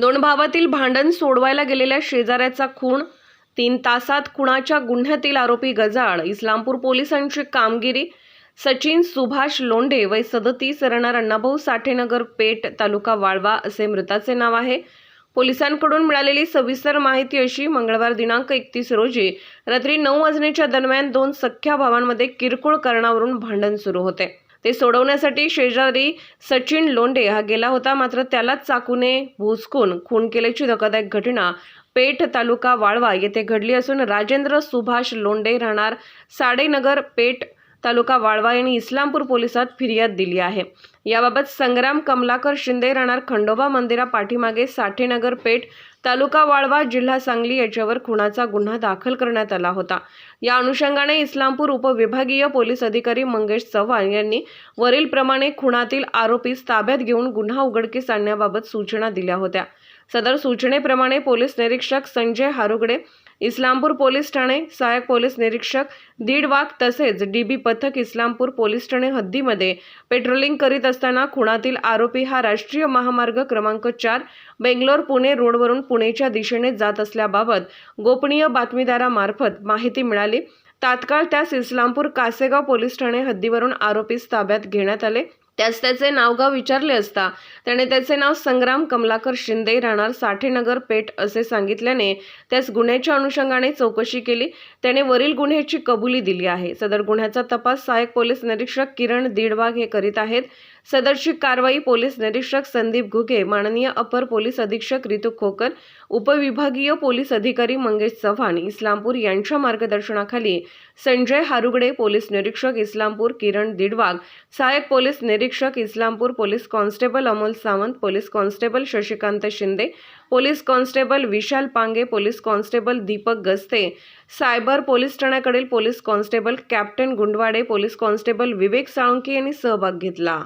दोन भावातील भांडण सोडवायला गेलेल्या शेजाऱ्याचा खून तीन तासात खुणाच्या गुन्ह्यातील आरोपी गजाळ इस्लामपूर पोलिसांची कामगिरी सचिन सुभाष लोंढे वय सदतीस राहणार अण्णाभाऊ साठेनगर पेठ तालुका वाळवा असे मृताचे नाव आहे. पोलिसांकडून मिळालेली सविस्तर माहिती अशी मंगळवार दिनांक एकतीस रोजी रात्री नऊ वाजण्याच्या दरम्यान दोन सख्ख्या भावांमध्ये किरकोळ कारणावरून भांडण सुरू होते. ते सोडवण्यासाठी शेजारी सचिन लोंढे हा गेला होता. मात्र त्यालाच चाकूने भुसकून खून केल्याची धक्कादायक घटना पेठ तालुका वाळवा येथे घडली असून राजेंद्र सुभाष लोंढे राहणार साडेनगर पेठ तालुका वाळवा यांनी इस्लामपूर पोलिसात फिर्याद दिली आहे. याबाबत संग्राम कमलाकर शिंदे राहणार खंडोबा मंदिरा पाठीमागे साठेनगर पेठ तालुका वाळवा जिल्हा सांगली याच्यावर खुनाचा गुन्हा दाखल करण्यात आला होता. या अनुषंगाने इस्लामपूर उपविभागीय पोलीस अधिकारी मंगेश चव्हाण यांनी वरीलप्रमाणे खुनातील आरोपीस ताब्यात घेऊन गुन्हा उघडकीस आणण्याबाबत सूचना दिल्या होत्या. सदर सूचनेप्रमाणे पोलीस निरीक्षक संजय हारुगडे इस्लामपूर पोलीस ठाणे सहाय्यक पोलीस निरीक्षक दीड वाघ तसेच डीबी पथक इस्लामपूर पोलीस ठाणे हद्दीमध्ये पेट्रोलिंग करीत असताना खुणातील आरोपी हा राष्ट्रीय महामार्ग क्रमांक चार बेंगलोर पुणे रोडवरून पुणेच्या दिशेने जात असल्याबाबत गोपनीय बातमीदारामार्फत माहिती मिळाली. तात्काळ त्यास इस्लामपूर कासेगाव पोलीस ठाणे हद्दीवरून आरोपीस ताब्यात घेण्यात आले. त्यास त्याचे नावगाव विचारले असता त्याने त्याचे नाव संग्राम कमलाकर शिंदे राहणार साठेनगर पेठ असे सांगितल्याने त्यास गुन्ह्याच्या अनुषंगाने चौकशी केली. त्याने वरील गुन्ह्याची कबुली दिली आहे. सदर गुन्ह्याचा तपास सहाय्यक पोलीस निरीक्षक किरण दीडवाग हे करीत आहेत. सदरची कारवाई पोलीस निरीक्षक संदीप घुगे माननीय अपर पोलीस अधीक्षक रितू खोकर उपविभागीय पोलीस अधिकारी मंगेश चव्हाण इस्लामपूर यांच्या मार्गदर्शनाखाली संजय हारुगडे पोलीस निरीक्षक इस्लामपूर किरण दिडवाग सहाय्यक पोलीस निरीक्षक Islampur police constable Amol Sawant police constable Shashikant Shinde police constable Vishal Pange police constable Deepak Gaste cyber police ठाण्याकडील police constable captain Gundwade police constable Vivek Salunke यांनी सहभाग घेतला.